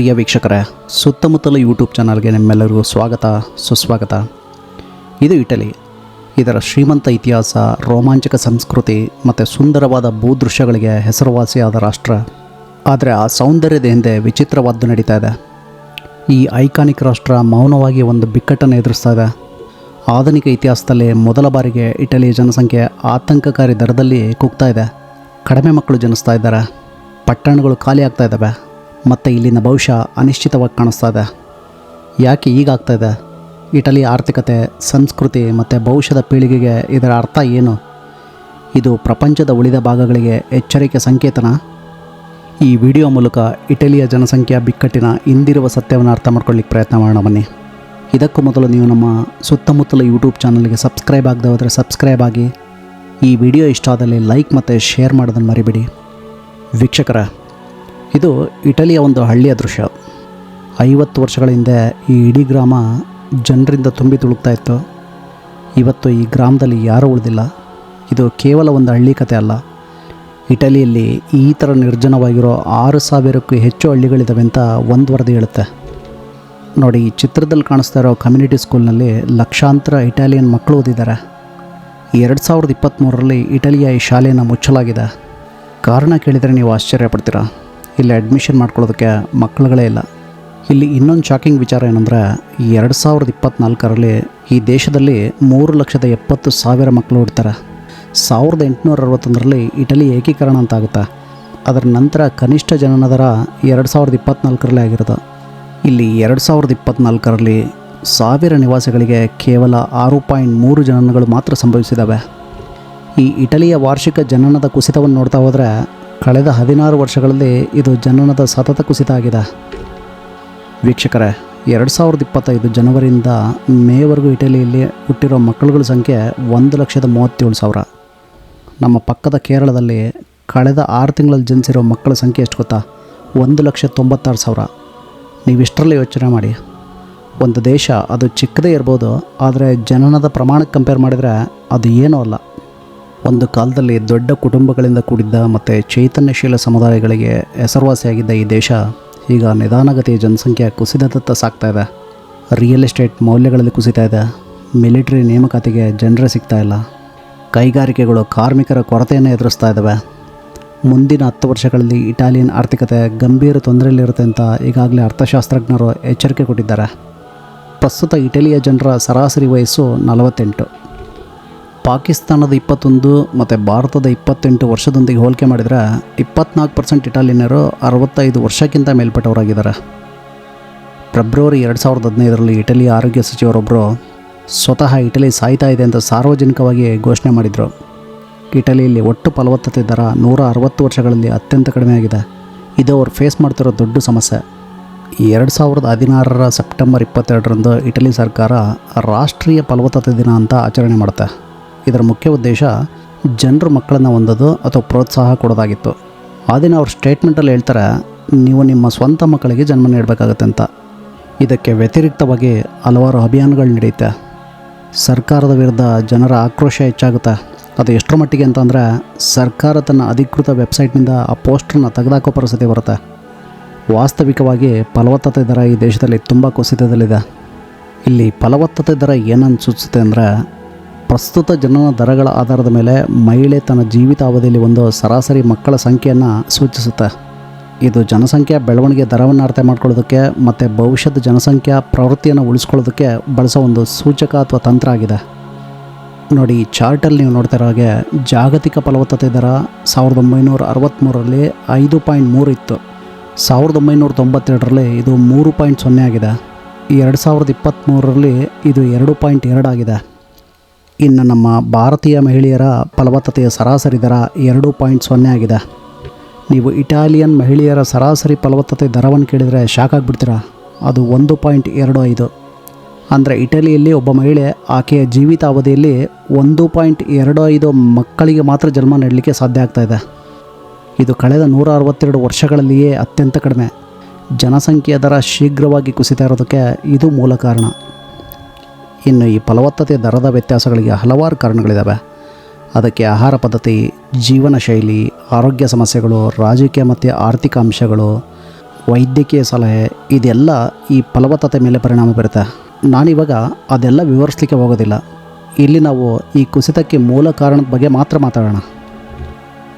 ಪ್ರಿಯ ವೀಕ್ಷಕರೇ, ಸುತ್ತಮುತ್ತಲ ಯೂಟ್ಯೂಬ್ ಚಾನಲ್ಗೆ ನಿಮ್ಮೆಲ್ಲರಿಗೂ ಸ್ವಾಗತ, ಸುಸ್ವಾಗತ. ಇದು ಇಟಲಿ. ಇದರ ಶ್ರೀಮಂತ ಇತಿಹಾಸ, ರೋಮಾಂಚಕ ಸಂಸ್ಕೃತಿ ಮತ್ತು ಸುಂದರವಾದ ಭೂದೃಶ್ಯಗಳಿಗೆ ಹೆಸರುವಾಸಿಯಾದ ರಾಷ್ಟ್ರ. ಆದರೆ ಆ ಸೌಂದರ್ಯದ ಹಿಂದೆ ವಿಚಿತ್ರವಾದ್ದು ನಡೀತಾ ಇದೆ. ಈ ಐಕಾನಿಕ್ ರಾಷ್ಟ್ರ ಮೌನವಾಗಿ ಒಂದು ಬಿಕ್ಕಟ್ಟನ್ನು ಎದುರಿಸ್ತಾ ಇದೆ. ಆಧುನಿಕ ಇತಿಹಾಸದಲ್ಲಿ ಮೊದಲ ಬಾರಿಗೆ ಇಟಲಿಯ ಜನಸಂಖ್ಯೆ ಆತಂಕಕಾರಿ ದರದಲ್ಲಿ ಕುಗ್ತಾ ಇದೆ. ಕಡಿಮೆ ಮಕ್ಕಳು ಜನಿಸ್ತಾ ಇದ್ದಾರೆ. ಪಟ್ಟಣಗಳು ಖಾಲಿ ಆಗ್ತಾ ಇದ್ದಾವೆ. ಮತ್ತು ಇಲ್ಲಿನ ಭವಿಷ್ಯ ಅನಿಶ್ಚಿತವಾಗಿ ಕಾಣಿಸ್ತಾ ಇದೆ. ಯಾಕೆ ಈಗಾಗ್ತಾ ಇದೆ? ಇಟಲಿ ಆರ್ಥಿಕತೆ, ಸಂಸ್ಕೃತಿ ಮತ್ತು ಭವಿಷ್ಯದ ಪೀಳಿಗೆಗೆ ಇದರ ಅರ್ಥ ಏನು? ಇದು ಪ್ರಪಂಚದ ಉಳಿದ ಭಾಗಗಳಿಗೆ ಎಚ್ಚರಿಕೆ ಸಂಕೇತನ? ಈ ವಿಡಿಯೋ ಮೂಲಕ ಇಟಲಿಯ ಜನಸಂಖ್ಯಾ ಬಿಕ್ಕಟ್ಟಿನ ಹಿಂದಿರುವ ಸತ್ಯವನ್ನು ಅರ್ಥ ಮಾಡ್ಕೊಳ್ಳಿಕ್ಕೆ ಪ್ರಯತ್ನ ಮಾಡೋಣ ಬನ್ನಿ. ಇದಕ್ಕೂ ಮೊದಲು ನೀವು ನಮ್ಮ ಸುತ್ತಮುತ್ತಲ ಯೂಟ್ಯೂಬ್ ಚಾನಲ್ಗೆ ಸಬ್ಸ್ಕ್ರೈಬ್ ಆಗದೆ ಹೋದರೆ ಸಬ್ಸ್ಕ್ರೈಬ್ ಆಗಿ. ಈ ವಿಡಿಯೋ ಇಷ್ಟ ಆದಲ್ಲಿ ಲೈಕ್ ಮತ್ತು ಶೇರ್ ಮಾಡೋದನ್ನು ಮರಿಬೇಡಿ. ವೀಕ್ಷಕರ ಇದು ಇಟಲಿಯ ಒಂದು ಹಳ್ಳಿಯ ದೃಶ್ಯ. ಐವತ್ತು ವರ್ಷಗಳ ಹಿಂದೆ ಈ ಇಡೀ ಗ್ರಾಮ ಜನರಿಂದ ತುಂಬಿ ತುಳುಕ್ತಾ ಇತ್ತು. ಇವತ್ತು ಈ ಗ್ರಾಮದಲ್ಲಿ ಯಾರೂ ಉಳಿದಿಲ್ಲ. ಇದು ಕೇವಲ ಒಂದು ಹಳ್ಳಿ ಕತೆ ಅಲ್ಲ. ಇಟಲಿಯಲ್ಲಿ ಈ ಥರ ನಿರ್ಜನವಾಗಿರೋ ಆರು ಸಾವಿರಕ್ಕೂ ಹೆಚ್ಚು ಹಳ್ಳಿಗಳಿದ್ದಾವೆ ಅಂತ ಒಂದು ವರದಿ ಹೇಳುತ್ತೆ. ನೋಡಿ, ಈ ಚಿತ್ರದಲ್ಲಿ ಕಾಣಿಸ್ತಾ ಇರೋ ಕಮ್ಯುನಿಟಿ ಸ್ಕೂಲ್ನಲ್ಲಿ ಲಕ್ಷಾಂತರ ಇಟಾಲಿಯನ್ ಮಕ್ಕಳು ಓದಿದ್ದಾರೆ. ಎರಡು ಸಾವಿರದ ಇಪ್ಪತ್ತ್ಮೂರರಲ್ಲಿ ಇಟಲಿಯ ಈ ಶಾಲೆಯನ್ನು ಮುಚ್ಚಲಾಗಿದೆ. ಕಾರಣ ಕೇಳಿದರೆ ನೀವು ಆಶ್ಚರ್ಯ ಪಡ್ತೀರಾ? ಇಲ್ಲಿ ಅಡ್ಮಿಷನ್ ಮಾಡ್ಕೊಳ್ಳೋದಕ್ಕೆ ಮಕ್ಕಳುಗಳೇ ಇಲ್ಲ. ಇಲ್ಲಿ ಇನ್ನೊಂದು ಶಾಕಿಂಗ್ ವಿಚಾರ ಏನಂದರೆ ಎರಡು ಸಾವಿರದ ಇಪ್ಪತ್ತ್ನಾಲ್ಕರಲ್ಲಿ ಈ ದೇಶದಲ್ಲಿ ಮೂರು ಲಕ್ಷದ ಎಪ್ಪತ್ತು ಸಾವಿರ ಮಕ್ಕಳು ಹುಡ್ತಾರೆ ಸಾವಿರದ ಎಂಟುನೂರ ಅರವತ್ತೊಂದರಲ್ಲಿ ಇಟಲಿ ಏಕೀಕರಣ ಅಂತ ಆಗುತ್ತೆ. ಅದರ ನಂತರ ಕನಿಷ್ಠ ಜನನ ದರ ಎರಡು ಸಾವಿರದ ಇಪ್ಪತ್ತ್ನಾಲ್ಕರಲ್ಲೇ ಆಗಿರೋದು. ಇಲ್ಲಿ ಎರಡು ಸಾವಿರದ ಇಪ್ಪತ್ತ್ನಾಲ್ಕರಲ್ಲಿ ಸಾವಿರ ನಿವಾಸಿಗಳಿಗೆ ಕೇವಲ ಆರು ಪಾಯಿಂಟ್ ಮೂರು ಜನನಗಳು ಮಾತ್ರ ಸಂಭವಿಸಿದ್ದಾವೆ. ಈ ಇಟಲಿಯ ವಾರ್ಷಿಕ ಜನನದ ಕುಸಿತವನ್ನು ನೋಡ್ತಾ ಹೋದರೆ ಕಳೆದ ಹದಿನಾರು ವರ್ಷಗಳಲ್ಲಿ ಇದು ಜನನದ ಸತತ ಕುಸಿತ ಆಗಿದೆ. ವೀಕ್ಷಕರೇ, ಎರಡು ಸಾವಿರದ ಇಪ್ಪತ್ತೈದು ಜನವರಿಯಿಂದ ಮೇವರೆಗೂ ಇಟಲಿಯಲ್ಲಿ ಹುಟ್ಟಿರೋ ಮಕ್ಕಳುಗಳ ಸಂಖ್ಯೆ ಒಂದು ಲಕ್ಷದ ಮೂವತ್ತೇಳು ಸಾವಿರ. ನಮ್ಮ ಪಕ್ಕದ ಕೇರಳದಲ್ಲಿ ಕಳೆದ ಆರು ತಿಂಗಳಲ್ಲಿ ಜನಿಸಿರೋ ಮಕ್ಕಳ ಸಂಖ್ಯೆ ಎಷ್ಟು ಗೊತ್ತಾ? ಒಂದು ಲಕ್ಷ ತೊಂಬತ್ತಾರು ಸಾವಿರ. ನೀವು ಇಷ್ಟರಲ್ಲಿ ಯೋಚನೆ ಮಾಡಿ. ಒಂದು ದೇಶ ಅದು ಚಿಕ್ಕದೇ ಇರ್ಬೋದು, ಆದರೆ ಜನನದ ಪ್ರಮಾಣಕ್ಕೆ ಕಂಪೇರ್ ಮಾಡಿದರೆ ಅದು ಏನೂ ಅಲ್ಲ. ಒಂದು ಕಾಲದಲ್ಲಿ ದೊಡ್ಡ ಕುಟುಂಬಗಳಿಂದ ಕೂಡಿದ್ದ ಮತ್ತು ಚೈತನ್ಯಶೀಲ ಸಮುದಾಯಗಳಿಗೆ ಹೆಸರುವಾಸಿಯಾಗಿದ್ದ ಈ ದೇಶ ಈಗ ನಿಧಾನಗತಿಯ ಜನಸಂಖ್ಯೆ ಕುಸಿತದತ್ತ ಸಾಗ್ತಾ ಇದೆ. ರಿಯಲ್ ಎಸ್ಟೇಟ್ ಮೌಲ್ಯಗಳಲ್ಲಿ ಕುಸಿತಾ ಇದೆ. ಮಿಲಿಟರಿ ನೇಮಕಾತಿಗೆ ಜನರೇ ಸಿಗ್ತಾ ಇಲ್ಲ. ಕೈಗಾರಿಕೆಗಳು ಕಾರ್ಮಿಕರ ಕೊರತೆಯನ್ನು ಎದುರಿಸ್ತಾ ಇದ್ದಾವೆ ಮುಂದಿನ ಹತ್ತು ವರ್ಷಗಳಲ್ಲಿ ಇಟಾಲಿಯನ್ ಆರ್ಥಿಕತೆ ಗಂಭೀರ ತೊಂದರೆಯಲ್ಲಿರುತ್ತೆ ಅಂತ ಈಗಾಗಲೇ ಅರ್ಥಶಾಸ್ತ್ರಜ್ಞರು ಎಚ್ಚರಿಕೆ ಕೊಟ್ಟಿದ್ದಾರೆ. ಪ್ರಸ್ತುತ ಇಟಲಿಯ ಜನರ ಸರಾಸರಿ ವಯಸ್ಸು ನಲವತ್ತೆಂಟು. ಪಾಕಿಸ್ತಾನದ ಇಪ್ಪತ್ತೊಂದು ಮತ್ತು ಭಾರತದ ಇಪ್ಪತ್ತೆಂಟು ವರ್ಷದೊಂದಿಗೆ ಹೋಲಿಕೆ ಮಾಡಿದರೆ ಇಪ್ಪತ್ನಾಲ್ಕು ಪರ್ಸೆಂಟ್ ಇಟಾಲಿಯನ್ನರು ಅರವತ್ತೈದು ವರ್ಷಕ್ಕಿಂತ ಮೇಲ್ಪಟ್ಟವರಾಗಿದ್ದಾರೆ. ಫೆಬ್ರವರಿ ಎರಡು ಸಾವಿರದ ಹದಿನೈದರಲ್ಲಿ ಇಟಲಿ ಆರೋಗ್ಯ ಸಚಿವರೊಬ್ಬರು ಸ್ವತಃ ಇಟಲಿ ಸಾಯ್ತಾ ಇದೆ ಅಂತ ಸಾರ್ವಜನಿಕವಾಗಿ ಘೋಷಣೆ ಮಾಡಿದರು. ಇಟಲಿಯಲ್ಲಿ ಒಟ್ಟು ಫಲವತ್ತತೆ ದರ ನೂರ ಅರವತ್ತು ವರ್ಷಗಳಲ್ಲಿ ಅತ್ಯಂತ ಕಡಿಮೆ ಆಗಿದೆ ಇದು ಅವರು ಫೇಸ್ ಮಾಡ್ತಿರೋ ದೊಡ್ಡ ಸಮಸ್ಯೆ. ಎರಡು ಸಾವಿರದ ಹದಿನಾರರ ಸೆಪ್ಟೆಂಬರ್ ಇಪ್ಪತ್ತೆರಡರಂದು ಇಟಲಿ ಸರ್ಕಾರ ರಾಷ್ಟ್ರೀಯ ಫಲವತ್ತತೆ ದಿನ ಅಂತ ಆಚರಣೆ ಮಾಡುತ್ತೆ. ಇದರ ಮುಖ್ಯ ಉದ್ದೇಶ ಜನರು ಮಕ್ಕಳನ್ನು ಹೊಂದೋದು ಅಥವಾ ಪ್ರೋತ್ಸಾಹ ಕೊಡೋದಾಗಿತ್ತು. ಆ ದಿನ ಅವ್ರ ಸ್ಟೇಟ್ಮೆಂಟಲ್ಲಿ ಹೇಳ್ತಾರೆ, ನೀವು ನಿಮ್ಮ ಸ್ವಂತ ಮಕ್ಕಳಿಗೆ ಜನ್ಮ ನೀಡಬೇಕಾಗತ್ತೆ ಅಂತ. ಇದಕ್ಕೆ ವ್ಯತಿರಿಕ್ತವಾಗಿ ಹಲವಾರು ಅಭಿಯಾನಗಳು ನಡೆಯುತ್ತೆ. ಸರ್ಕಾರದ ವಿರುದ್ಧ ಜನರ ಆಕ್ರೋಶ ಹೆಚ್ಚಾಗುತ್ತೆ. ಅದು ಎಷ್ಟರ ಮಟ್ಟಿಗೆ ಅಂತಂದರೆ ಸರ್ಕಾರ ತನ್ನ ಅಧಿಕೃತ ವೆಬ್ಸೈಟ್ನಿಂದ ಆ ಪೋಸ್ಟ್ರನ್ನ ತೆಗೆದಾಕೋ ಪರಿಸ್ಥಿತಿ ಬರುತ್ತೆ. ವಾಸ್ತವಿಕವಾಗಿ ಫಲವತ್ತತೆ ದರ ಈ ದೇಶದಲ್ಲಿ ತುಂಬ ಕುಸಿತದಲ್ಲಿದೆ. ಇಲ್ಲಿ ಫಲವತ್ತತೆ ದರ ಏನನ್ನು ಸೂಚಿಸುತ್ತೆ ಅಂದರೆ ಪ್ರಸ್ತುತ ಜನನ ದರಗಳ ಆಧಾರದ ಮೇಲೆ ಮಹಿಳೆ ತನ್ನ ಜೀವಿತಾವಧಿಯಲ್ಲಿ ಒಂದು ಸರಾಸರಿ ಮಕ್ಕಳ ಸಂಖ್ಯೆಯನ್ನು ಸೂಚಿಸುತ್ತೆ. ಇದು ಜನಸಂಖ್ಯಾ ಬೆಳವಣಿಗೆ ದರವನ್ನು ಅರ್ಥ ಮಾಡ್ಕೊಳ್ಳೋದಕ್ಕೆ ಮತ್ತು ಭವಿಷ್ಯದ ಜನಸಂಖ್ಯಾ ಪ್ರವೃತ್ತಿಯನ್ನು ಉಳಿಸ್ಕೊಳ್ಳೋದಕ್ಕೆ ಬಳಸೋ ಒಂದು ಸೂಚಕ ಅಥವಾ ತಂತ್ರ ಆಗಿದೆ. ನೋಡಿ, ಚಾರ್ಟಲ್ಲಿ ನೀವು ನೋಡ್ತಾ ಹಾಗೆ ಜಾಗತಿಕ ಫಲವತ್ತತೆ ದರ ಸಾವಿರದ ಒಂಬೈನೂರ ಅರವತ್ತ್ಮೂರರಲ್ಲಿ ಐದು ಪಾಯಿಂಟ್ ಮೂರು ಇತ್ತು. ಸಾವಿರದ ಒಂಬೈನೂರ ತೊಂಬತ್ತೆರಡರಲ್ಲಿ ಇದು ಮೂರು ಪಾಯಿಂಟ್ ಸೊನ್ನೆ ಆಗಿದೆ. ಎರಡು ಸಾವಿರದ ಇಪ್ಪತ್ತ್ಮೂರರಲ್ಲಿ ಇದು ಎರಡು ಪಾಯಿಂಟ್ ಎರಡು ಆಗಿದೆ. ಇನ್ನು ನಮ್ಮ ಭಾರತೀಯ ಮಹಿಳೆಯರ ಫಲವತ್ತತೆಯ ಸರಾಸರಿ ದರ ಎರಡು ಪಾಯಿಂಟ್ ಸೊನ್ನೆ ಆಗಿದೆ. ನೀವು ಇಟಾಲಿಯನ್ ಮಹಿಳೆಯರ ಸರಾಸರಿ ಫಲವತ್ತತೆ ದರವನ್ನು ಕೇಳಿದರೆ ಶಾಕ್ ಆಗಿಬಿಡ್ತೀರಾ ಅದು ಒಂದು ಪಾಯಿಂಟ್ ಎರಡು ಐದು. ಅಂದರೆ ಇಟಲಿಯಲ್ಲಿ ಒಬ್ಬ ಮಹಿಳೆ ಆಕೆಯ ಜೀವಿತಾವಧಿಯಲ್ಲಿ ಒಂದು ಪಾಯಿಂಟ್ ಎರಡು ಐದು ಮಕ್ಕಳಿಗೆ ಮಾತ್ರ ಜನ್ಮ ನೀಡಲಿಕ್ಕೆ ಸಾಧ್ಯ ಆಗ್ತಾ ಇದೆ. ಇದು ಕಳೆದ ನೂರ ಅರವತ್ತೆರಡು ವರ್ಷಗಳಲ್ಲಿಯೇ ಅತ್ಯಂತ ಕಡಿಮೆ. ಜನಸಂಖ್ಯೆಯ ದರ ಶೀಘ್ರವಾಗಿ ಕುಸಿತಾ ಇರೋದಕ್ಕೆ ಇದು ಮೂಲ ಕಾರಣ. ಇನ್ನು ಈ ಫಲವತ್ತತೆ, ದರದ ವ್ಯತ್ಯಾಸಗಳಿಗೆ ಹಲವಾರು ಕಾರಣಗಳಿದ್ದಾವೆ ಅದಕ್ಕೆ ಆಹಾರ ಪದ್ಧತಿ, ಜೀವನ ಶೈಲಿ, ಆರೋಗ್ಯ ಸಮಸ್ಯೆಗಳು, ರಾಜಕೀಯ ಮತ್ತು ಆರ್ಥಿಕ ಅಂಶಗಳು, ವೈದ್ಯಕೀಯ ಸಲಹೆ, ಇದೆಲ್ಲ ಈ ಫಲವತ್ತತೆ ಮೇಲೆ ಪರಿಣಾಮ ಬೀರುತ್ತೆ. ನಾನಿವಾಗ ಅದೆಲ್ಲ ವಿವರಿಸಲಿಕ್ಕೆ ಹೋಗೋದಿಲ್ಲ. ಇಲ್ಲಿ ನಾವು ಈ ಕುಸಿತಕ್ಕೆ ಮೂಲ ಕಾರಣದ ಬಗ್ಗೆ ಮಾತ್ರ ಮಾತಾಡೋಣ.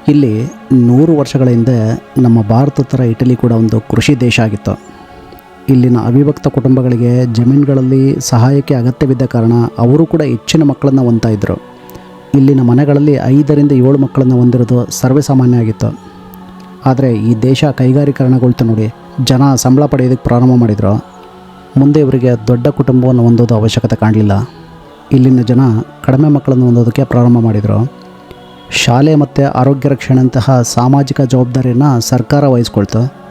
ಇಲ್ಲಿ ನೂರು ವರ್ಷಗಳ ಹಿಂದೆ ನಮ್ಮ ಭಾರತ ಥರ ಇಟಲಿ ಕೂಡ ಒಂದು ಕೃಷಿ ದೇಶ ಆಗಿತ್ತು. ಇಲ್ಲಿನ ಅವಿಭಕ್ತ ಕುಟುಂಬಗಳಿಗೆ ಜಮೀನುಗಳಲ್ಲಿ ಸಹಾಯಕ್ಕೆ ಅಗತ್ಯವಿದ್ದ ಕಾರಣ ಅವರು ಕೂಡ ಹೆಚ್ಚಿನ ಮಕ್ಕಳನ್ನು ಹೊಂತಾ ಇದ್ದರು ಇಲ್ಲಿನ ಮನೆಗಳಲ್ಲಿ ಐದರಿಂದ ಏಳು ಮಕ್ಕಳನ್ನು ಹೊಂದಿರೋದು ಸರ್ವೇಸಾಮಾನ್ಯ ಆಗಿತ್ತು ಆದರೆ ಈ ದೇಶ ಕೈಗಾರೀಕರಣಗೊಳ್ತು ನೋಡಿ, ಜನ ಸಂಬಳ ಪಡೆಯೋದಕ್ಕೆ ಪ್ರಾರಂಭ ಮಾಡಿದರು. ಮುಂದೆ ಇವರಿಗೆ ದೊಡ್ಡ ಕುಟುಂಬವನ್ನು ಹೊಂದೋದು ಅವಶ್ಯಕತೆ ಕಾಣಲಿಲ್ಲ. ಇಲ್ಲಿನ ಜನ ಕಡಿಮೆ ಮಕ್ಕಳನ್ನು ಹೊಂದೋದಕ್ಕೆ ಪ್ರಾರಂಭ ಮಾಡಿದರು. ಶಾಲೆ ಮತ್ತು ಆರೋಗ್ಯ ರಕ್ಷಣೆಯಂತಹ ಸಾಮಾಜಿಕ ಜವಾಬ್ದಾರಿಯನ್ನು ಸರ್ಕಾರ ವಹಿಸ್ಕೊಳ್ತು.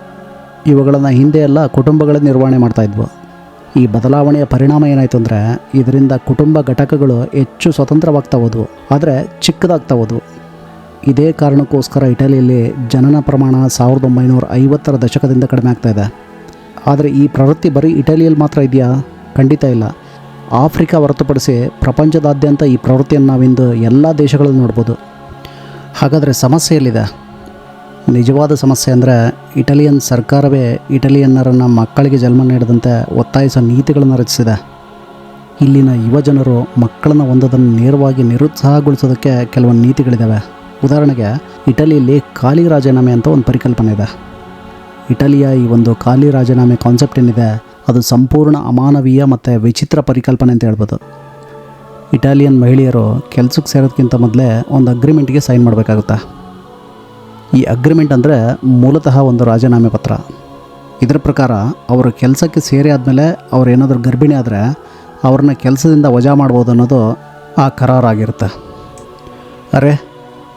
ಇವುಗಳನ್ನು ಹಿಂದೆ ಎಲ್ಲ ಕುಟುಂಬಗಳ ನಿರ್ವಹಣೆ ಮಾಡ್ತಾಯಿದ್ವು ಈ ಬದಲಾವಣೆಯ ಪರಿಣಾಮ ಏನಾಯಿತು ಅಂದರೆ, ಇದರಿಂದ ಕುಟುಂಬ ಘಟಕಗಳು ಹೆಚ್ಚು ಸ್ವತಂತ್ರವಾಗ್ತಾ ಹೋದವು. ಆದರೆ ಚಿಕ್ಕದಾಗ್ತಾ ಹೋದವು. ಇದೇ ಕಾರಣಕ್ಕೋಸ್ಕರ ಇಟಲಿಯಲ್ಲಿ ಜನನ ಪ್ರಮಾಣ ಸಾವಿರದ ಒಂಬೈನೂರ ಐವತ್ತರ ದಶಕದಿಂದ ಕಡಿಮೆ ಆಗ್ತಾ ಇದೆ. ಆದರೆ ಈ ಪ್ರವೃತ್ತಿ ಬರೀ ಇಟಲಿಯಲ್ಲಿ ಮಾತ್ರ ಇದೆಯಾ? ಖಂಡಿತ ಇಲ್ಲ. ಆಫ್ರಿಕಾ ಹೊರತುಪಡಿಸಿ ಪ್ರಪಂಚದಾದ್ಯಂತ ಈ ಪ್ರವೃತ್ತಿಯನ್ನು ನಾವಿಂದು ಎಲ್ಲ ದೇಶಗಳಲ್ಲಿ ನೋಡ್ಬೋದು. ಹಾಗಾದರೆ ಸಮಸ್ಯೆ ಎಲ್ಲಿದೆ ನಿಜವಾದ ಸಮಸ್ಯೆ ಅಂದರೆ ಇಟಲಿಯನ್ ಸರ್ಕಾರವೇ ಇಟಲಿಯನ್ನರನ್ನು ಮಕ್ಕಳಿಗೆ ಜನ್ಮ ನೀಡದಂತೆ ಒತ್ತಾಯಿಸೋ ನೀತಿಗಳನ್ನು ರಚಿಸಿದೆ. ಇಲ್ಲಿನ ಯುವಜನರು ಮಕ್ಕಳನ್ನು ಹೊಂದೋದನ್ನು ನೇರವಾಗಿ ನಿರುತ್ಸಾಹಗೊಳಿಸೋದಕ್ಕೆ ಕೆಲವೊಂದು ನೀತಿಗಳಿದ್ದಾವೆ ಉದಾಹರಣೆಗೆ, ಇಟಲಿಯಲ್ಲಿ ಖಾಲಿ ರಾಜೀನಾಮೆ ಅಂತ ಒಂದು ಪರಿಕಲ್ಪನೆ ಇದೆ. ಇಟಲಿಯ ಈ ಒಂದು ಖಾಲಿ ರಾಜೀನಾಮೆ ಕಾನ್ಸೆಪ್ಟ್ ಏನಿದೆ, ಅದು ಸಂಪೂರ್ಣ ಅಮಾನವೀಯ ಮತ್ತು ವಿಚಿತ್ರ ಪರಿಕಲ್ಪನೆ ಅಂತ ಹೇಳ್ಬೋದು. ಇಟಾಲಿಯನ್ ಮಹಿಳೆಯರು ಕೆಲಸಕ್ಕೆ ಸೇರೋದಕ್ಕಿಂತ ಮೊದಲೇ ಒಂದು ಅಗ್ರಿಮೆಂಟ್ಗೆ ಸೈನ್ ಮಾಡಬೇಕಾಗುತ್ತೆ. ಈ ಅಗ್ರಿಮೆಂಟ್ ಅಂದರೆ ಮೂಲತಃ ಒಂದು ರಾಜೀನಾಮೆ ಪತ್ರ. ಇದರ ಪ್ರಕಾರ ಅವರು ಕೆಲಸಕ್ಕೆ ಸೇರಿ ಆದಮೇಲೆ ಅವ್ರು ಏನಾದರೂ ಗರ್ಭಿಣಿ ಆದರೆ ಅವ್ರನ್ನ ಕೆಲಸದಿಂದ ವಜಾ ಮಾಡ್ಬೋದು ಅನ್ನೋದು ಆ ಕರಾರಾಗಿರುತ್ತೆ ಅರೆ,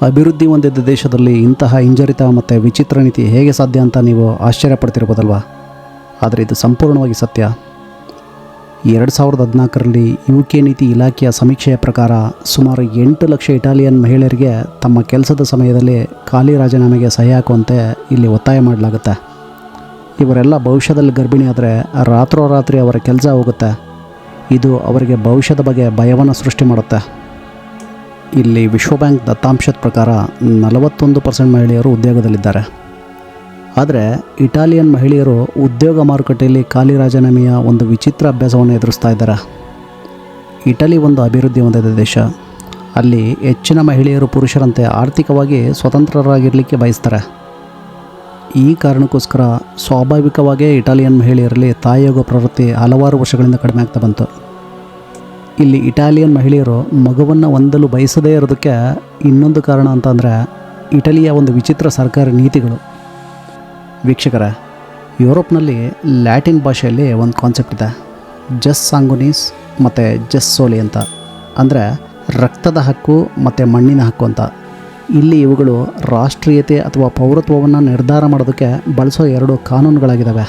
ಅಭಿವೃದ್ಧಿ ಹೊಂದಿದ್ದ ದೇಶದಲ್ಲಿ ಇಂತಹ ಹಿಂಜರಿತ ಮತ್ತು ವಿಚಿತ್ರ ನೀತಿ ಹೇಗೆ ಸಾಧ್ಯ ಅಂತ ನೀವು ಆಶ್ಚರ್ಯ ಪಡ್ತಿರ್ಬೋದಲ್ವಾ? ಆದರೆ ಇದು ಸಂಪೂರ್ಣವಾಗಿ ಸತ್ಯ. ಎರಡು ಸಾವಿರದ ಹದಿನಾಲ್ಕರಲ್ಲಿ ಯು ಕೆ ನೀತಿ ಇಲಾಖೆಯ ಸಮೀಕ್ಷೆಯ ಪ್ರಕಾರ ಸುಮಾರು ಎಂಟು ಲಕ್ಷ ಇಟಾಲಿಯನ್ ಮಹಿಳೆಯರಿಗೆ ತಮ್ಮ ಕೆಲಸದ ಸಮಯದಲ್ಲಿ ಖಾಲಿ ರಾಜೀನಾಮೆಗೆ ಸಹಿ ಹಾಕುವಂತೆ ಇಲ್ಲಿ ಒತ್ತಾಯ ಮಾಡಲಾಗುತ್ತೆ. ಇವರೆಲ್ಲ ಭವಿಷ್ಯದಲ್ಲಿ ಗರ್ಭಿಣಿ ಆದರೆ ರಾತ್ರೋರಾತ್ರಿ ಅವರ ಕೆಲಸ ಹೋಗುತ್ತೆ. ಇದು ಅವರಿಗೆ ಭವಿಷ್ಯದ ಬಗ್ಗೆ ಭಯವನ್ನು ಸೃಷ್ಟಿ ಮಾಡುತ್ತೆ. ಇಲ್ಲಿ ವಿಶ್ವ ಬ್ಯಾಂಕ್ ದತ್ತಾಂಶದ ಪ್ರಕಾರ ನಲವತ್ತೊಂದು ಪರ್ಸೆಂಟ್ ಮಹಿಳೆಯರು ಉದ್ಯೋಗದಲ್ಲಿದ್ದಾರೆ. ಆದರೆ ಇಟಾಲಿಯನ್ ಮಹಿಳೆಯರು ಉದ್ಯೋಗ ಮಾರುಕಟ್ಟೆಯಲ್ಲಿ ಖಾಲಿ ರಾಜೀನಾಮೆಯ ಒಂದು ವಿಚಿತ್ರ ಅಭ್ಯಾಸವನ್ನು ಎದುರಿಸ್ತಾ ಇದ್ದಾರೆ. ಇಟಲಿ ಒಂದು ಅಭಿವೃದ್ಧಿ ಹೊಂದಿದ ದೇಶ. ಅಲ್ಲಿ ಹೆಚ್ಚಿನ ಮಹಿಳೆಯರು ಪುರುಷರಂತೆ ಆರ್ಥಿಕವಾಗಿ ಸ್ವತಂತ್ರರಾಗಿರಲಿಕ್ಕೆ ಬಯಸ್ತಾರೆ. ಈ ಕಾರಣಕ್ಕೋಸ್ಕರ ಸ್ವಾಭಾವಿಕವಾಗೇ ಇಟಾಲಿಯನ್ ಮಹಿಳೆಯರಲ್ಲಿ ತಾಯಿಯೋಗ ಪ್ರವೃತ್ತಿ ಹಲವಾರು ವರ್ಷಗಳಿಂದ ಕಡಿಮೆ ಆಗ್ತಾ ಬಂತು. ಇಲ್ಲಿ ಇಟಾಲಿಯನ್ ಮಹಿಳೆಯರು ಮಗುವನ್ನು ಹೊಂದಲು ಬಯಸದೇ ಇರೋದಕ್ಕೆ ಇನ್ನೊಂದು ಕಾರಣ ಅಂತಂದರೆ ಇಟಲಿಯ ಒಂದು ವಿಚಿತ್ರ ಸರ್ಕಾರಿ ನೀತಿಗಳು. ವೀಕ್ಷಕರೇ, ಯುರೋಪ್ನಲ್ಲಿ ಲ್ಯಾಟಿನ್ ಭಾಷೆಯಲ್ಲಿ ಒಂದು ಕಾನ್ಸೆಪ್ಟ್ ಇದೆ. ಜಸ್ ಸಾಂಗುನೀಸ್ ಮತ್ತು ಜಸ್ ಸೋಲಿ ಅಂತ. ಅಂದರೆ ರಕ್ತದ ಹಕ್ಕು ಮತ್ತು ಮಣ್ಣಿನ ಹಕ್ಕು ಅಂತ. ಇಲ್ಲಿ ಇವುಗಳು ರಾಷ್ಟ್ರೀಯತೆ ಅಥವಾ ಪೌರತ್ವವನ್ನು ನಿರ್ಧಾರ ಮಾಡೋದಕ್ಕೆ ಬಳಸೋ ಎರಡು ಕಾನೂನುಗಳಾಗಿದ್ದಾವೆ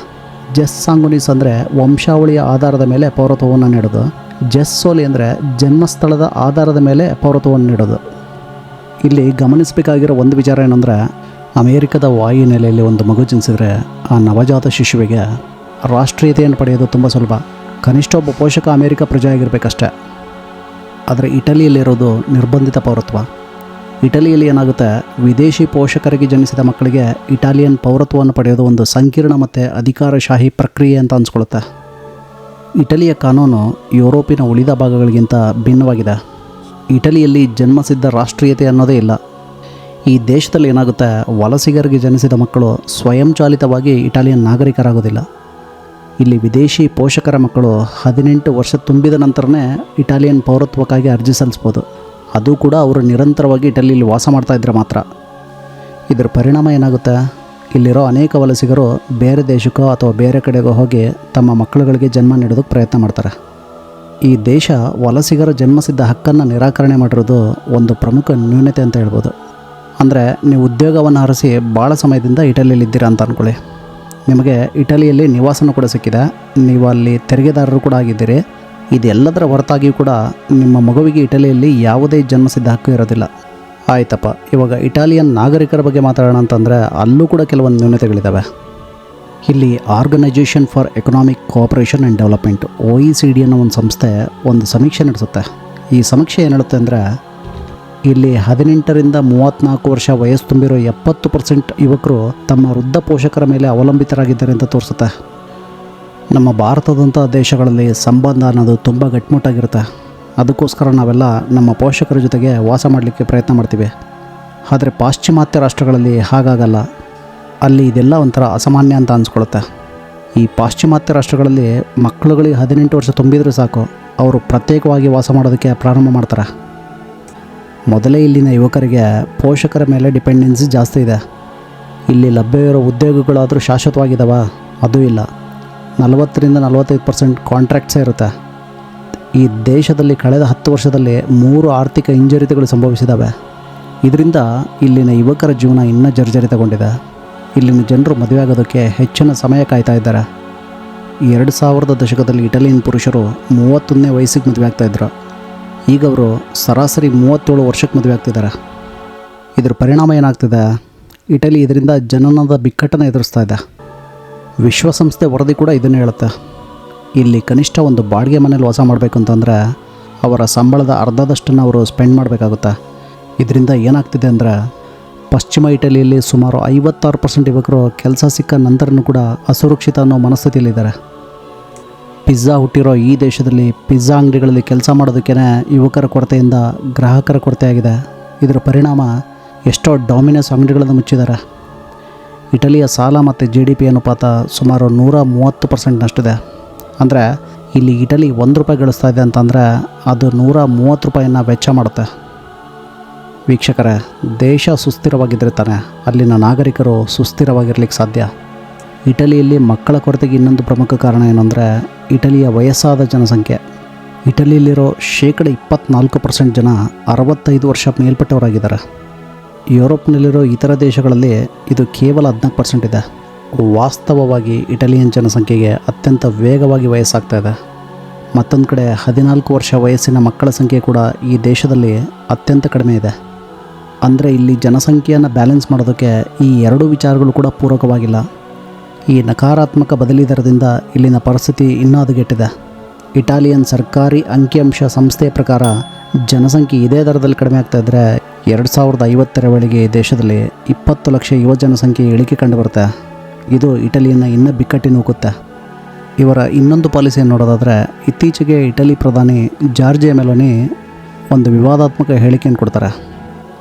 ಜಸ್ ಸಾಂಗುನೀಸ್ ಅಂದರೆ ವಂಶಾವಳಿಯ ಆಧಾರದ ಮೇಲೆ ಪೌರತ್ವವನ್ನು ನೀಡೋದು. ಜಸ್ ಸೋಲಿ ಅಂದರೆ ಜನ್ಮಸ್ಥಳದ ಆಧಾರದ ಮೇಲೆ ಪೌರತ್ವವನ್ನು ನೀಡೋದು. ಇಲ್ಲಿ ಗಮನಿಸಬೇಕಾಗಿರೋ ಒಂದು ವಿಚಾರ ಏನಂದರೆ ಅಮೇರಿಕದ ವಾಯುನೆಲೆಯಲ್ಲಿ ಒಂದು ಮಗು ಜನಿಸಿದರೆ ಆ ನವಜಾತ ಶಿಶುವಿಗೆ ರಾಷ್ಟ್ರೀಯತೆಯನ್ನು ಪಡೆಯೋದು ತುಂಬ ಸುಲಭ. ಕನಿಷ್ಠ ಒಬ್ಬ ಪೋಷಕ ಅಮೇರಿಕ ಪ್ರಜೆ ಆಗಿರಬೇಕಷ್ಟೆ ಆದರೆ ಇಟಲಿಯಲ್ಲಿರೋದು ನಿರ್ಬಂಧಿತ ಪೌರತ್ವ. ಇಟಲಿಯಲ್ಲಿ ಏನಾಗುತ್ತೆ, ವಿದೇಶಿ ಪೋಷಕರಿಗೆ ಜನಿಸಿದ ಮಕ್ಕಳಿಗೆ ಇಟಾಲಿಯನ್ ಪೌರತ್ವವನ್ನು ಪಡೆಯೋದು ಒಂದು ಸಂಕೀರ್ಣ ಮತ್ತು ಅಧಿಕಾರಶಾಹಿ ಪ್ರಕ್ರಿಯೆ ಅಂತ ಅನ್ಸ್ಕೊಳುತ್ತೆ. ಇಟಲಿಯ ಕಾನೂನು ಯುರೋಪಿನ ಉಳಿದ ಭಾಗಗಳಿಗಿಂತ ಭಿನ್ನವಾಗಿದೆ. ಇಟಲಿಯಲ್ಲಿ ಜನ್ಮಸಿದ್ಧ ರಾಷ್ಟ್ರೀಯತೆ ಅನ್ನೋದೇ ಇಲ್ಲ. ಈ ದೇಶದಲ್ಲಿ ಏನಾಗುತ್ತೆ? ವಲಸಿಗರಿಗೆ ಜನಿಸಿದ ಮಕ್ಕಳು ಸ್ವಯಂಚಾಲಿತವಾಗಿ ಇಟಾಲಿಯನ್ ನಾಗರಿಕರಾಗೋದಿಲ್ಲ. ಇಲ್ಲಿ ವಿದೇಶಿ ಪೋಷಕರ ಮಕ್ಕಳು ಹದಿನೆಂಟು ವರ್ಷ ತುಂಬಿದ ನಂತರನೇ ಇಟಾಲಿಯನ್ ಪೌರತ್ವಕ್ಕಾಗಿ ಅರ್ಜಿ ಸಲ್ಲಿಸ್ಬೋದು. ಅದು ಕೂಡ ಅವರು ನಿರಂತರವಾಗಿ ಇಟಲಿಯಲ್ಲಿ ವಾಸ ಮಾಡ್ತಾ ಇದ್ದರೆ ಮಾತ್ರ. ಇದರ ಪರಿಣಾಮ ಏನಾಗುತ್ತೆ? ಇಲ್ಲಿರೋ ಅನೇಕ ವಲಸಿಗರು ಬೇರೆ ದೇಶಕ್ಕೋ ಅಥವಾ ಬೇರೆ ಕಡೆಗೋ ಹೋಗಿ ತಮ್ಮ ಮಕ್ಕಳುಗಳಿಗೆ ಜನ್ಮ ನೀಡೋದಕ್ಕೆ ಪ್ರಯತ್ನ ಮಾಡ್ತಾರೆ. ಈ ದೇಶ ವಲಸಿಗರ ಜನ್ಮಸಿದ್ಧ ಹಕ್ಕನ್ನು ನಿರಾಕರಣೆ ಮಾಡಿರೋದು ಒಂದು ಪ್ರಮುಖ ನ್ಯೂನತೆ ಅಂತ ಹೇಳ್ಬೋದು. ಅಂದರೆ ನೀವು ಉದ್ಯೋಗವನ್ನು ಅರಸಿ ಭಾಳ ಸಮಯದಿಂದ ಇಟಲಿಯಲ್ಲಿ ಇದ್ದೀರಾ ಅಂತ ಅಂದ್ಕೊಳ್ಳಿ ನಿಮಗೆ ಇಟಲಿಯಲ್ಲಿ ನಿವಾಸನೂ ಕೂಡ ಸಿಕ್ಕಿದೆ. ನೀವು ಅಲ್ಲಿ ತೆರಿಗೆದಾರರು ಕೂಡ ಆಗಿದ್ದೀರಿ. ಇದೆಲ್ಲದರ ಹೊರತಾಗಿಯೂ ಕೂಡ ನಿಮ್ಮ ಮಗುವಿಗೆ ಇಟಲಿಯಲ್ಲಿ ಯಾವುದೇ ಜನ್ಮಸಿದ್ಧ ಹಕ್ಕು ಇರೋದಿಲ್ಲ. ಆಯ್ತಪ್ಪ, ಇವಾಗ ಇಟಾಲಿಯನ್ ನಾಗರಿಕರ ಬಗ್ಗೆ ಮಾತಾಡೋಣ ಅಂತಂದರೆ ಅಲ್ಲೂ ಕೂಡ ಕೆಲವೊಂದು ನ್ಯೂನತೆಗಳಿದ್ದಾವೆ ಇಲ್ಲಿ organisation for economic cooperation and development O E C D ಅನ್ನೋ ಒಂದು ಸಂಸ್ಥೆ ಒಂದು ಸಮೀಕ್ಷೆ ನಡೆಸುತ್ತೆ. ಈ ಸಮೀಕ್ಷೆ ಏನು ಹೇಳುತ್ತೆ ಅಂದರೆ ಇಲ್ಲಿ ಹದಿನೆಂಟರಿಂದ ಮೂವತ್ನಾಲ್ಕು ವರ್ಷ ವಯಸ್ಸು ತುಂಬಿರೋ ಎಪ್ಪತ್ತು ಪರ್ಸೆಂಟ್ ಯುವಕರು ತಮ್ಮ ವೃದ್ಧ ಪೋಷಕರ ಮೇಲೆ ಅವಲಂಬಿತರಾಗಿದ್ದಾರೆ ಅಂತ ತೋರಿಸುತ್ತೆ. ನಮ್ಮ ಭಾರತದಂಥ ದೇಶಗಳಲ್ಲಿ ಸಂಬಂಧ ಅನ್ನೋದು ತುಂಬ ಗಟ್ಟಿಮುಟ್ಟಾಗಿರುತ್ತೆ. ಅದಕ್ಕೋಸ್ಕರ ನಾವೆಲ್ಲ ನಮ್ಮ ಪೋಷಕರ ಜೊತೆಗೆ ವಾಸ ಮಾಡಲಿಕ್ಕೆ ಪ್ರಯತ್ನ ಮಾಡ್ತೀವಿ. ಆದರೆ ಪಾಶ್ಚಿಮಾತ್ಯ ರಾಷ್ಟ್ರಗಳಲ್ಲಿ ಹಾಗಾಗಲ್ಲ. ಅಲ್ಲಿ ಇದೆಲ್ಲ ಒಂಥರ ಅಸಾಮಾನ್ಯ ಅಂತ ಅನಿಸ್ಕೊಳುತ್ತೆ. ಈ ಪಾಶ್ಚಿಮಾತ್ಯ ರಾಷ್ಟ್ರಗಳಲ್ಲಿ ಮಕ್ಕಳುಗಳಿಗೆ ಹದಿನೆಂಟು ವರ್ಷ ತುಂಬಿದರೆ ಸಾಕು. ಅವರು ಪ್ರತ್ಯೇಕವಾಗಿ ವಾಸ ಮಾಡೋದಕ್ಕೆ ಪ್ರಾರಂಭ ಮಾಡ್ತಾರೆ. ಮೊದಲೇ ಇಲ್ಲಿನ ಯುವಕರಿಗೆ ಪೋಷಕರ ಮೇಲೆ ಡಿಪೆಂಡೆನ್ಸಿ ಜಾಸ್ತಿ ಇದೆ. ಇಲ್ಲಿ ಲಭ್ಯವಿರೋ ಉದ್ಯೋಗಗಳಾದರೂ ಶಾಶ್ವತವಾಗಿದ್ದಾವ ಅದೂ ಇಲ್ಲ. ನಲವತ್ತರಿಂದ ನಲವತ್ತೈದು ಪರ್ಸೆಂಟ್ ಕಾಂಟ್ರಾಕ್ಟ್ಸೇ ಇರುತ್ತೆ. ಈ ದೇಶದಲ್ಲಿ ಕಳೆದ ಹತ್ತು ವರ್ಷದಲ್ಲಿ ಮೂರು ಆರ್ಥಿಕ ಹಿಂಜರಿತಗಳು ಸಂಭವಿಸಿದ್ದಾವೆ ಇದರಿಂದ ಇಲ್ಲಿನ ಯುವಕರ ಜೀವನ ಇನ್ನೂ ಜರ್ಜರಿತಗೊಂಡಿದೆ. ಇಲ್ಲಿನ ಜನರು ಮದುವೆ ಆಗೋದಕ್ಕೆ ಹೆಚ್ಚಿನ ಸಮಯ ಕಾಯ್ತಾ ಇದ್ದಾರೆ. ಎರಡು ಸಾವಿರದ ದಶಕದಲ್ಲಿ ಇಟಲಿಯನ್ ಪುರುಷರು ಮೂವತ್ತೊಂದನೇ ವಯಸ್ಸಿಗೆ ಮದುವೆ ಆಗ್ತಾಯಿದ್ರು ಈಗ ಅವರು ಸರಾಸರಿ ಮೂವತ್ತೇಳು ವರ್ಷಕ್ಕೆ ಮದುವೆ ಆಗ್ತಿದ್ದಾರೆ. ಇದರ ಪರಿಣಾಮ ಏನಾಗ್ತಿದೆ? ಇಟಲಿ ಇದರಿಂದ ಜನನದ ಬಿಕ್ಕಟ್ಟನ್ನು ಎದುರಿಸ್ತಾ ಇದೆ. ವಿಶ್ವಸಂಸ್ಥೆ ವರದಿ ಕೂಡ ಇದನ್ನು ಹೇಳುತ್ತೆ. ಇಲ್ಲಿ ಕನಿಷ್ಠ ಒಂದು ಬಾಡಿಗೆ ಮನೇಲಿ ವಾಸ ಮಾಡಬೇಕು ಅಂತಂದರೆ ಅವರ ಸಂಬಳದ ಅರ್ಧದಷ್ಟನ್ನು ಅವರು ಸ್ಪೆಂಡ್ ಮಾಡಬೇಕಾಗುತ್ತೆ. ಇದರಿಂದ ಏನಾಗ್ತಿದೆ ಅಂದರೆ ಪಶ್ಚಿಮ ಇಟಲಿಯಲ್ಲಿ ಸುಮಾರು ಐವತ್ತಾರು ಪರ್ಸೆಂಟ್ ಯುವಕರು ಕೆಲಸ ಸಿಕ್ಕ ನಂತರನೂ ಕೂಡ ಅಸುರಕ್ಷಿತ ಅನ್ನೋ ಮನಸ್ಥಿತಿಯಲ್ಲಿದ್ದಾರೆ. ಪಿಜ್ಜಾ ಹುಟ್ಟಿರೋ ಈ ದೇಶದಲ್ಲಿ ಪಿಜ್ಜಾ ಅಂಗಡಿಗಳಲ್ಲಿ ಕೆಲಸ ಮಾಡೋದಕ್ಕೇ ಯುವಕರ ಕೊರತೆಯಿಂದ ಗ್ರಾಹಕರ ಕೊರತೆ ಆಗಿದೆ ಇದರ ಪರಿಣಾಮ ಎಷ್ಟೋ ಡಾಮಿನಸ್ ಅಂಗಡಿಗಳನ್ನು ಮುಚ್ಚಿದ್ದಾರೆ. ಇಟಲಿಯ ಸಾಲ ಮತ್ತು ಜಿ ಡಿ ಪಿ ಅನುಪಾತ ಸುಮಾರು ನೂರ ಮೂವತ್ತು ಪರ್ಸೆಂಟ್ನಷ್ಟಿದೆ ಅಂದರೆ ಇಲ್ಲಿ ಇಟಲಿ ಒಂದು ರೂಪಾಯಿ ಗಳಿಸ್ತಾ ಇದೆ ಅಂತಂದರೆ ಅದು ನೂರ ಮೂವತ್ತು ರೂಪಾಯಿಯನ್ನು ವೆಚ್ಚ ಮಾಡುತ್ತೆ. ವೀಕ್ಷಕರೇ, ದೇಶ ಸುಸ್ಥಿರವಾಗಿದ್ದರೆ ತಾನೆ ಅಲ್ಲಿನ ನಾಗರಿಕರು ಸುಸ್ಥಿರವಾಗಿರ್ಲಿಕ್ಕೆ ಸಾಧ್ಯ. ಇಟಲಿಯಲ್ಲಿ ಮಕ್ಕಳ ಕೊರತೆಗೆ ಇನ್ನೊಂದು ಪ್ರಮುಖ ಕಾರಣ ಏನಂದರೆ ಇಟಲಿಯ ವಯಸ್ಸಾದ ಜನಸಂಖ್ಯೆ. ಇಟಲಿಯಲ್ಲಿರೋ ಶೇಕಡ ಇಪ್ಪತ್ನಾಲ್ಕು ಪರ್ಸೆಂಟ್ ಜನ ಅರವತ್ತೈದು ವರ್ಷ ಮೇಲ್ಪಟ್ಟವರಾಗಿದ್ದಾರೆ. ಯುರೋಪ್ನಲ್ಲಿರೋ ಇತರ ದೇಶಗಳಲ್ಲಿ ಇದು ಕೇವಲ ಹದಿನಾಲ್ಕು ಪರ್ಸೆಂಟ್ ಇದೆ. ವಾಸ್ತವವಾಗಿ ಇಟಲಿಯನ್ ಜನಸಂಖ್ಯೆಗೆ ಅತ್ಯಂತ ವೇಗವಾಗಿ ವಯಸ್ಸಾಗ್ತಾ ಇದೆ. ಮತ್ತೊಂದು ಕಡೆ ಹದಿನಾಲ್ಕು ವರ್ಷ ವಯಸ್ಸಿನ ಮಕ್ಕಳ ಸಂಖ್ಯೆ ಕೂಡ ಈ ದೇಶದಲ್ಲಿ ಅತ್ಯಂತ ಕಡಿಮೆ ಇದೆ. ಅಂದರೆ ಇಲ್ಲಿ ಜನಸಂಖ್ಯೆಯನ್ನು ಬ್ಯಾಲೆನ್ಸ್ ಮಾಡೋದಕ್ಕೆ ಈ ಎರಡೂ ವಿಚಾರಗಳು ಕೂಡ ಪೂರಕವಾಗಿಲ್ಲ. ಈ ನಕಾರಾತ್ಮಕ ಬದಲಿದರದಿಂದ ಇಲ್ಲಿನ ಪರಿಸ್ಥಿತಿ ಇನ್ನೂ ಹದಗೆಟ್ಟಿದೆ ಇಟಾಲಿಯನ್ ಸರ್ಕಾರಿ ಅಂಕಿಅಂಶ ಸಂಸ್ಥೆಯ ಪ್ರಕಾರ ಜನಸಂಖ್ಯೆ ಇದೇ ದರದಲ್ಲಿ ಕಡಿಮೆ ಆಗ್ತಾ ಇದ್ದರೆ ಎರಡು ಸಾವಿರದ ಐವತ್ತರ ವೇಳೆಗೆ ದೇಶದಲ್ಲಿ ಇಪ್ಪತ್ತು ಲಕ್ಷ ಯುವ ಜನಸಂಖ್ಯೆ ಇಳಿಕೆ ಕಂಡುಬರುತ್ತೆ. ಇದು ಇಟಲಿಯನ್ನು ಇನ್ನೂ ಬಿಕ್ಕಟ್ಟಿ ನೂಕುತ್ತೆ. ಇವರ ಇನ್ನೊಂದು ಪಾಲಿಸಿಯನ್ನು ನೋಡೋದಾದರೆ, ಇತ್ತೀಚೆಗೆ ಇಟಲಿ ಪ್ರಧಾನಿ ಜಾರ್ಜಿಯ ಮೆಲೋನಿ ಒಂದು ವಿವಾದಾತ್ಮಕ ಹೇಳಿಕೆಯನ್ನು ಕೊಡ್ತಾರೆ.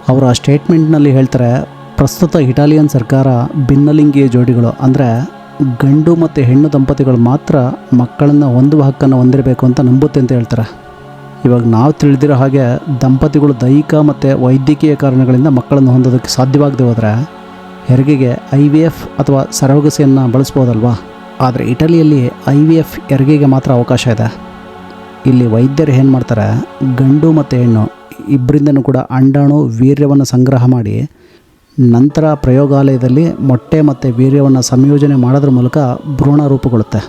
ಅವರ ಸ್ಟೇಟ್ಮೆಂಟ್ನಲ್ಲಿ ಹೇಳ್ತಾರೆ ಪ್ರಸ್ತುತ ಇಟಾಲಿಯನ್ ಸರ್ಕಾರ ಭಿನ್ನಲಿಂಗೀಯ ಜೋಡಿಗಳು, ಅಂದರೆ ಗಂಡು ಮತ್ತು ಹೆಣ್ಣು ದಂಪತಿಗಳು ಮಾತ್ರ ಮಕ್ಕಳನ್ನು ಹೊಂದುವ ಹಕ್ಕನ್ನು ಹೊಂದಿರಬೇಕು ಅಂತ ನಂಬುತ್ತೆ ಅಂತ ಹೇಳ್ತಾರೆ. ಇವಾಗ ನಾವು ತಿಳಿದಿರೋ ಹಾಗೆ ದಂಪತಿಗಳು ದೈಹಿಕ ಮತ್ತು ವೈದ್ಯಕೀಯ ಕಾರಣಗಳಿಂದ ಮಕ್ಕಳನ್ನು ಹೊಂದೋದಕ್ಕೆ ಸಾಧ್ಯವಾಗದೆ ಹೋದರೆ ಹೆರಿಗೆಗೆ ಐ ವಿ ಎಫ್ ಅಥವಾ ಸರೋಗಸಿಯನ್ನು ಬಳಸ್ಬೋದಲ್ವಾ? ಆದರೆ ಇಟಲಿಯಲ್ಲಿ ಐ ವಿ ಎಫ್ ಹೆರಿಗೆಗೆ ಮಾತ್ರ ಅವಕಾಶ ಇದೆ. ಇಲ್ಲಿ ವೈದ್ಯರು ಏನು ಮಾಡ್ತಾರೆ, ಗಂಡು ಮತ್ತು ಹೆಣ್ಣು ಇಬ್ಬರಿಂದನೂ ಕೂಡ ಅಂಡಾಣು ವೀರ್ಯವನ್ನು ಸಂಗ್ರಹ ಮಾಡಿ ನಂತರ ಪ್ರಯೋಗಾಲಯದಲ್ಲಿ ಮೊಟ್ಟೆ ಮತ್ತು ವೀರ್ಯವನ್ನು ಸಂಯೋಜನೆ ಮಾಡೋದ್ರ ಮೂಲಕ ಭ್ರೂಣ ರೂಪುಗೊಳ್ಳುತ್ತೆ.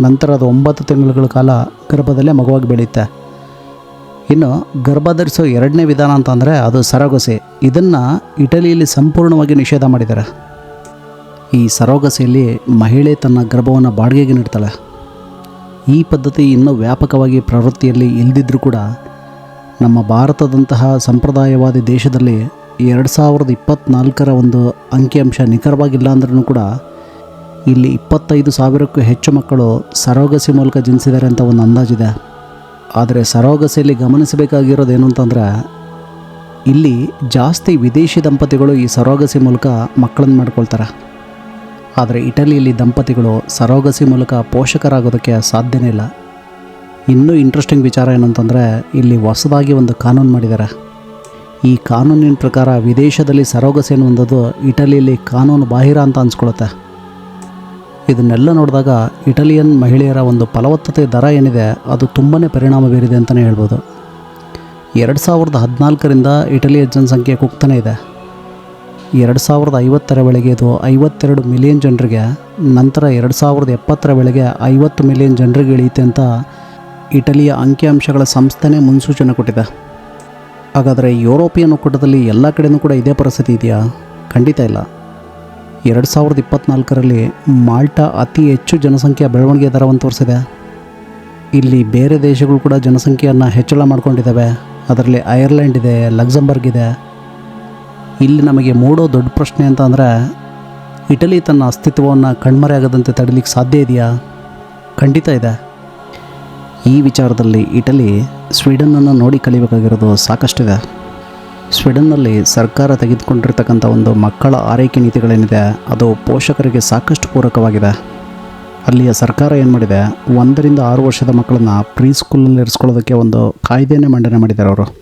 ನಂತರ ಅದು ಒಂಬತ್ತು ತಿಂಗಳುಗಳ ಕಾಲ ಗರ್ಭದಲ್ಲೇ ಮಗುವಾಗಿ ಬೆಳೆಯುತ್ತೆ. ಇನ್ನು ಗರ್ಭ ಧರಿಸೋ ಎರಡನೇ ವಿಧಾನ ಅಂತಂದರೆ ಅದು ಸರೋಗಸಿ. ಇದನ್ನು ಇಟಲಿಯಲ್ಲಿ ಸಂಪೂರ್ಣವಾಗಿ ನಿಷೇಧ ಮಾಡಿದ್ದಾರೆ. ಈ ಸರೋಗಸಿಯಲ್ಲಿ ಮಹಿಳೆ ತನ್ನ ಗರ್ಭವನ್ನು ಬಾಡಿಗೆಗೆ ನೀಡ್ತಾಳೆ. ಈ ಪದ್ಧತಿ ಇನ್ನೂ ವ್ಯಾಪಕವಾಗಿ ಪ್ರವೃತ್ತಿಯಲ್ಲಿ ಇಲ್ಲದಿದ್ದರೂ ಕೂಡ ನಮ್ಮ ಭಾರತದಂತಹ ಸಂಪ್ರದಾಯವಾದಿ ದೇಶದಲ್ಲಿ ಎರಡು ಸಾವಿರದ ಇಪ್ಪತ್ತ್ನಾಲ್ಕರ ಒಂದು ಅಂಕಿಅಂಶ ನಿಖರವಾಗಿಲ್ಲ ಅಂದ್ರೂ ಕೂಡ ಇಲ್ಲಿ ಇಪ್ಪತ್ತೈದು ಸಾವಿರಕ್ಕೂ ಹೆಚ್ಚು ಮಕ್ಕಳು ಸರೋಗಸಿ ಮೂಲಕ ಜನಿಸಿದ್ದಾರೆ ಅಂತ ಒಂದು ಅಂದಾಜಿದೆ. ಆದರೆ ಸರೋಗಸಿಯಲ್ಲಿ ಗಮನಿಸಬೇಕಾಗಿರೋದು ಏನು ಅಂತಂದರೆ, ಇಲ್ಲಿ ಜಾಸ್ತಿ ವಿದೇಶಿ ದಂಪತಿಗಳು ಈ ಸರೋಗಸಿ ಮೂಲಕ ಮಕ್ಕಳನ್ನು ಮಾಡ್ಕೊಳ್ತಾರೆ. ಆದರೆ ಇಟಲಿಯಲ್ಲಿ ದಂಪತಿಗಳು ಸರೋಗಸಿ ಮೂಲಕ ಪೋಷಕರಾಗೋದಕ್ಕೆ ಸಾಧ್ಯನೇ ಇಲ್ಲ. ಇನ್ನೂ ಇಂಟ್ರೆಸ್ಟಿಂಗ್ ವಿಚಾರ ಏನಂತಂದರೆ, ಇಲ್ಲಿ ಹೊಸದಾಗಿ ಒಂದು ಕಾನೂನು ಮಾಡಿದ್ದಾರೆ. ಈ ಕಾನೂನಿನ ಪ್ರಕಾರ ವಿದೇಶದಲ್ಲಿ ಸರೋಗಸೇನು ಹೊಂದೋದು ಇಟಲಿಯಲ್ಲಿ ಕಾನೂನು ಬಾಹಿರ ಅಂತ ಅನ್ಸ್ಕೊಳುತ್ತೆ ಇದನ್ನೆಲ್ಲ ನೋಡಿದಾಗ ಇಟಲಿಯನ್ ಮಹಿಳೆಯರ ಒಂದು ಫಲವತ್ತತೆ ದರ ಏನಿದೆ, ಅದು ತುಂಬಾ ಪರಿಣಾಮ ಬೀರಿದೆ ಅಂತಲೇ ಹೇಳ್ಬೋದು. ಎರಡು ಸಾವಿರದ ಹದಿನಾಲ್ಕರಿಂದ ಇಟಲಿಯ ಜನಸಂಖ್ಯೆ ಕುಗ್ತಾನೆ ಇದೆ. ಎರಡು ಸಾವಿರದ ಐವತ್ತರ ವೇಳೆಗೆ ಇದು ಐವತ್ತೆರಡು ಮಿಲಿಯನ್ ಜನರಿಗೆ, ನಂತರ ಎರಡು ಸಾವಿರದ ಎಪ್ಪತ್ತರ ವೇಳೆಗೆ ಐವತ್ತು ಮಿಲಿಯನ್ ಜನರಿಗೆ ಇಳಿಯುತ್ತೆ ಅಂತ ಇಟಲಿಯ ಅಂಕಿಅಂಶಗಳ ಸಂಸ್ಥೆನೇ ಮುನ್ಸೂಚನೆ ಕೊಟ್ಟಿದೆ. ಹಾಗಾದರೆ ಯುರೋಪಿಯನ್ ಒಕ್ಕೂಟದಲ್ಲಿ ಎಲ್ಲ ಕಡೆಯೂ ಕೂಡ ಇದೇ ಪರಿಸ್ಥಿತಿ ಇದೆಯಾ? ಖಂಡಿತ ಇಲ್ಲ. ಎರಡು ಸಾವಿರದ ಇಪ್ಪತ್ತ್ನಾಲ್ಕರಲ್ಲಿ ಮಾಲ್ಟಾ ಅತಿ ಹೆಚ್ಚು ಜನಸಂಖ್ಯೆಯ ಬೆಳವಣಿಗೆ ದರವನ್ನು ತೋರಿಸಿದೆ. ಇಲ್ಲಿ ಬೇರೆ ದೇಶಗಳು ಕೂಡ ಜನಸಂಖ್ಯೆಯನ್ನು ಹೆಚ್ಚಳ ಮಾಡ್ಕೊಂಡಿದ್ದಾವೆ. ಅದರಲ್ಲಿ ಐರ್ಲೆಂಡ್ ಇದೆ, ಲಕ್ಸಂಬರ್ಗ್ ಇದೆ. ಇಲ್ಲಿ ನಮಗೆ ಮೂಡೋ ದೊಡ್ಡ ಪ್ರಶ್ನೆ ಅಂತ ಅಂದರೆ, ಇಟಲಿ ತನ್ನ ಅಸ್ತಿತ್ವವನ್ನು ಕಣ್ಮರೆಯಾಗದಂತೆ ತಡಿಲಿಕ್ಕೆ ಸಾಧ್ಯ ಇದೆಯಾ? ಖಂಡಿತ ಇದೆ. ಈ ವಿಚಾರದಲ್ಲಿ ಇಟಲಿ ಸ್ವೀಡನ್ನನ್ನು ನೋಡಿ ಕಲಿಬೇಕಾಗಿರೋದು ಸಾಕಷ್ಟಿದೆ. ಸ್ವೀಡನ್ನಲ್ಲಿ ಸರ್ಕಾರ ತೆಗೆದುಕೊಂಡಿರ್ತಕ್ಕಂಥ ಒಂದು ಮಕ್ಕಳ ಆರೈಕೆ ನೀತಿಗಳೇನಿದೆ, ಅದು ಪೋಷಕರಿಗೆ ಸಾಕಷ್ಟು ಪೂರಕವಾಗಿದೆ. ಅಲ್ಲಿಯ ಸರ್ಕಾರ ಏನು ಮಾಡಿದೆ ಒಂದರಿಂದ ಆರು ವರ್ಷದ ಮಕ್ಕಳನ್ನು ಪ್ರೀ ಸ್ಕೂಲಲ್ಲಿ ಇರಿಸ್ಕೊಳ್ಳೋದಕ್ಕೆ ಒಂದು ಕಾಯ್ದೆಯೇ ಮಂಡನೆ ಮಾಡಿದ್ದಾರೆ ಅವರು.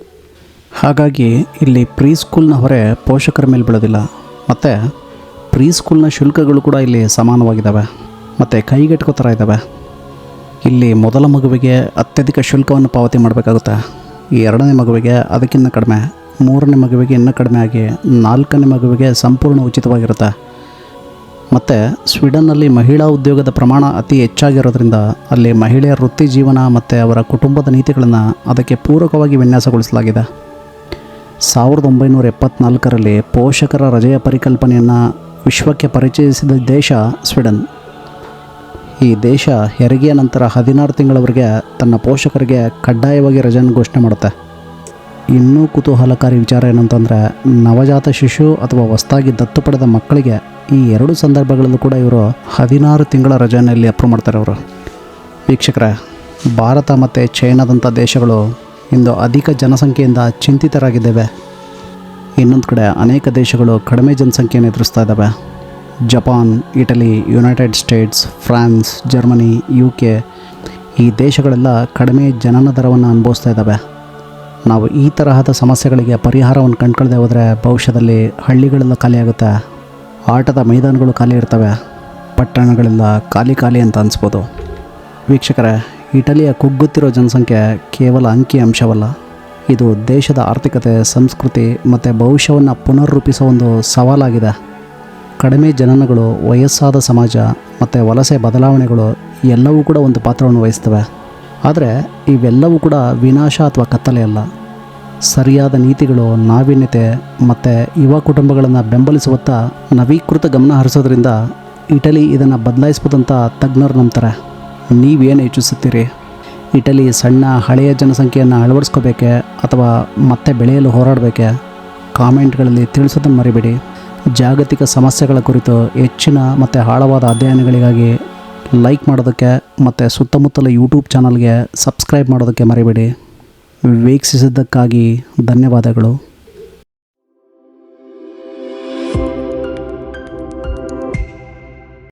ಹಾಗಾಗಿ ಇಲ್ಲಿ ಪ್ರೀ ಸ್ಕೂಲ್ನ ಹೊರೆ ಪೋಷಕರ ಮೇಲೆ ಬೀಳೋದಿಲ್ಲ. ಮತ್ತು ಪ್ರೀ ಸ್ಕೂಲ್ನ ಶುಲ್ಕಗಳು ಕೂಡ ಇಲ್ಲಿ ಸಮಾನವಾಗಿದ್ದಾವೆ. ಮತ್ತು ಕೈಗೆಟಕೋ ಥರ ಇದ್ದಾವೆ. ಇಲ್ಲಿ ಮೊದಲ ಮಗುವಿಗೆ ಅತ್ಯಧಿಕ ಶುಲ್ಕವನ್ನು ಪಾವತಿ ಮಾಡಬೇಕಾಗುತ್ತೆ? ಈ ಎರಡನೇ ಮಗುವಿಗೆ ಅದಕ್ಕಿಂತ ಕಡಿಮೆ, ಮೂರನೇ ಮಗುವಿಗೆ ಇನ್ನೂ ಕಡಿಮೆ ಆಗಿ ನಾಲ್ಕನೇ ಮಗುವಿಗೆ ಸಂಪೂರ್ಣ ಉಚಿತವಾಗಿರುತ್ತೆ? ಮತ್ತು ಸ್ವೀಡನ್ನಲ್ಲಿ ಮಹಿಳಾ ಉದ್ಯೋಗದ ಪ್ರಮಾಣ ಅತಿ ಹೆಚ್ಚಾಗಿರೋದ್ರಿಂದ ಅಲ್ಲಿ ಮಹಿಳೆಯರ ವೃತ್ತಿ ಜೀವನ ಮತ್ತು ಅವರ ಕುಟುಂಬದ ನೀತಿಗಳನ್ನು ಅದಕ್ಕೆ ಪೂರಕವಾಗಿ ವಿನ್ಯಾಸಗೊಳಿಸಲಾಗಿದೆ. ಸಾವಿರದ ಒಂಬೈನೂರ ಎಪ್ಪತ್ನಾಲ್ಕರಲ್ಲಿ ಪೋಷಕರ ರಜೆಯ ಪರಿಕಲ್ಪನೆಯನ್ನು ವಿಶ್ವಕ್ಕೆ ಪರಿಚಯಿಸಿದ ದೇಶ ಸ್ವೀಡನ್. ಈ ದೇಶ ಹೆರಿಗೆಯ ನಂತರ ಹದಿನಾರು ತಿಂಗಳವರೆಗೆ ತನ್ನ ಪೋಷಕರಿಗೆ ಕಡ್ಡಾಯವಾಗಿ ರಜೆಯನ್ನು ಘೋಷಣೆ ಮಾಡುತ್ತೆ. ಇನ್ನೂ ಕುತೂಹಲಕಾರಿ ವಿಚಾರ ಏನಂತಂದರೆ, ನವಜಾತ ಶಿಶು ಅಥವಾ ಹೊಸ್ತಾಗಿ ದತ್ತು ಪಡೆದ ಮಕ್ಕಳಿಗೆ ಈ ಎರಡು ಸಂದರ್ಭಗಳಲ್ಲೂ ಕೂಡ ಇವರು ಹದಿನಾರು ತಿಂಗಳ ರಜೆಯನ್ನು ಇಲ್ಲಿ ಅಪ್ರೂವ್ ಮಾಡ್ತಾರೆ ಅವರು. ವೀಕ್ಷಕರೇ, ಭಾರತ ಮತ್ತು ಚೈನಾದಂಥ ದೇಶಗಳು ಇಂದು ಅಧಿಕ ಜನಸಂಖ್ಯೆಯಿಂದ ಚಿಂತಿತರಾಗಿದ್ದೇವೆ. ಇನ್ನೊಂದು ಕಡೆ ಅನೇಕ ದೇಶಗಳು ಕಡಿಮೆ ಜನಸಂಖ್ಯೆಯನ್ನು ಎದುರಿಸ್ತಾ ಇದ್ದಾವೆ. Japan, Italy, United States, France, Germany U K ಈ ದೇಶಗಳೆಲ್ಲ ಕಡಿಮೆ ಜನನ ದರವನ್ನು ಅನುಭವಿಸ್ತಾ ಇದ್ದಾವೆ ನಾವು ಈ ತರಹದ ಸಮಸ್ಯೆಗಳಿಗೆ ಪರಿಹಾರವನ್ನು ಕಂಡುಕೊಳ್ಳದೆ ಹೋದರೆ ಭವಿಷ್ಯದಲ್ಲಿ ಹಳ್ಳಿಗಳೆಲ್ಲ ಖಾಲಿಯಾಗುತ್ತೆ ಆಟದ ಮೈದಾನಗಳು ಖಾಲಿ ಇರ್ತವೆ. ಪಟ್ಟಣಗಳೆಲ್ಲ ಖಾಲಿ ಖಾಲಿ ಅಂತ ಅನಿಸ್ಬೋದು. ವೀಕ್ಷಕರೇ, ಇಟಲಿಯ ಕುಗ್ಗುತ್ತಿರೋ ಜನಸಂಖ್ಯೆ ಕೇವಲ ಅಂಕಿ ಅಂಶವಲ್ಲ. ಇದು ದೇಶದ ಆರ್ಥಿಕತೆ, ಸಂಸ್ಕೃತಿ ಮತ್ತು ಭವಿಷ್ಯವನ್ನು ಪುನರ್ರೂಪಿಸೋ ಒಂದು ಸವಾಲಾಗಿದೆ. ಕಡಿಮೆ ಜನನಗಳು, ವಯಸ್ಸಾದ ಸಮಾಜ ಮತ್ತು ವಲಸೆ ಬದಲಾವಣೆಗಳು ಎಲ್ಲವೂ ಕೂಡ ಒಂದು ಪಾತ್ರವನ್ನು ವಹಿಸ್ತವೆ. ಆದರೆ ಇವೆಲ್ಲವೂ ಕೂಡ ವಿನಾಶ ಅಥವಾ ಕತ್ತಲೆ ಅಲ್ಲ. ಸರಿಯಾದ ನೀತಿಗಳು, ನಾವೀನ್ಯತೆ ಮತ್ತು ಯುವ ಕುಟುಂಬಗಳನ್ನು ಬೆಂಬಲಿಸುವತ್ತ ನವೀಕೃತ ಗಮನ ಹರಿಸೋದ್ರಿಂದ ಇಟಲಿ ಇದನ್ನು ಬದಲಾಯಿಸ್ಬೋದಂತ ತಜ್ಞರು ನಂಬ್ತಾರೆ. ನೀವೇನು ಯೋಚಿಸುತ್ತೀರಿ? ಇಟಲಿ ಸಣ್ಣ ಹಳೆಯ ಜನಸಂಖ್ಯೆಯನ್ನು ಅಳವಡಿಸ್ಕೋಬೇಕೆ ಅಥವಾ ಮತ್ತೆ ಬೆಳೆಯಲು ಹೋರಾಡಬೇಕೆ? ಕಾಮೆಂಟ್ಗಳಲ್ಲಿ ತಿಳಿಸೋದನ್ನು ಮರಿಬೇಡಿ. ಜಾಗತಿಕ ಸಮಸ್ಯೆಗಳ ಕುರಿತು ಹೆಚ್ಚಿನ ಮತ್ತು ಆಳವಾದ ಅಧ್ಯಯನಗಳಿಗಾಗಿ ಲೈಕ್ ಮಾಡೋದಕ್ಕೆ ಮತ್ತು ಸುತ್ತಮುತ್ತಲ ಯೂಟ್ಯೂಬ್ ಚಾನಲ್ಗೆ ಸಬ್ಸ್ಕ್ರೈಬ್ ಮಾಡೋದಕ್ಕೆ ಮರಿಬೇಡಿ. ವೀಕ್ಷಿಸಿದ್ದಕ್ಕಾಗಿ ಧನ್ಯವಾದಗಳು.